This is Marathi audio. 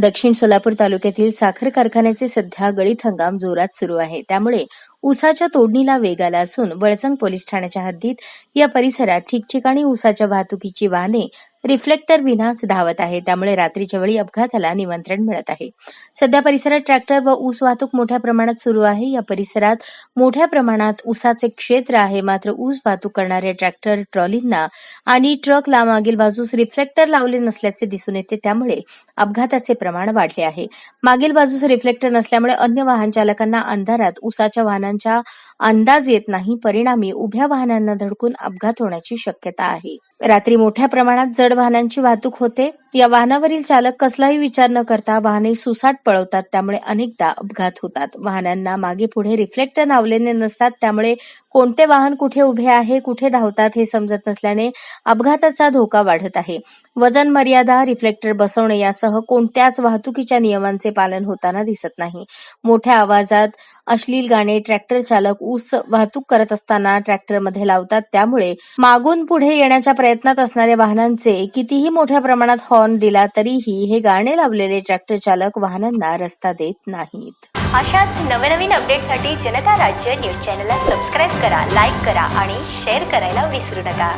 दक्षिण सोलापूर तालुक्यातील साखर कारखान्याचे सध्या गळीत हंगाम जोरात सुरू आहे. त्यामुळे ऊसाच्या तोडणीला वेग आला असून वळसंग पोलीस ठाण्याच्या हद्दीत या परिसरात ठिकठिकाणी ऊसाच्या वाहतुकीची वाहने रिफ्लेक्टर विनाच धावत आहे त्यामुळे रात्रीच्या वेळी अपघाताला निमंत्रण मिळत आहे. सध्या परिसरात ट्रॅक्टर व ऊस वाहतूक मोठ्या प्रमाणात सुरू आहे. या परिसरात मोठ्या प्रमाणात ऊसाचे क्षेत्र आहे. मात्र ऊस वाहतूक करणाऱ्या ट्रॅक्टर ट्रॉलींना आणि ट्रकला मागील बाजूस रिफ्लेक्टर लावले नसल्याचे दिसून येते. त्यामुळे अपघाताचे प्रमाण वाढले आहे. मागील बाजूस रिफ्लेक्टर नसल्यामुळे अन्य वाहन चालकांना अंधारात ऊसाच्या वाहनांच्या अंदाज येत नाही परिणामी उभ्या वाहनांना धडकून अपघात होण्याची शक्यता आहे. रात्री मोठ्या प्रमाणात जड वाहनांची वाहतूक होते. या वाहनावरील चालक कसलाही विचार न करता वाहने सुसाट पळवतात त्यामुळे अनेकदा अपघात होतात. वाहनांना मागे पुढे रिफ्लेक्टर लावलेले नसतात त्यामुळे कोणते वाहन कुठे उभे आहे कुठे धावतात हे समजत नसल्याने अपघाताचा धोका वाढत आहे. वजन मर्यादा रिफ्लेक्टर बसवणे यासह कोणत्याच वाहतुकीच्या नियमांचे पालन होताना दिसत नाही. मोठ्या आवाजात अश्लील गाणे ट्रॅक्टर चालक ऊस वाहतूक करत असताना ट्रॅक्टरमध्ये लावतात त्यामुळे मागून पुढे येण्याच्या प्रयत्न प्रयत्नात असणाऱ्या वाहनांचे कितीही मोठ्या प्रमाणात हॉर्न दिला तरीही हे गाणे लावलेले ट्रॅक्टर चालक वाहनांना रस्ता देत नाहीत. अशाच नवनवीन अपडेटसाठी जनता राज्य न्यूज चॅनलला सबस्क्राईब करा लाईक करा आणि शेअर करायला विसरू नका.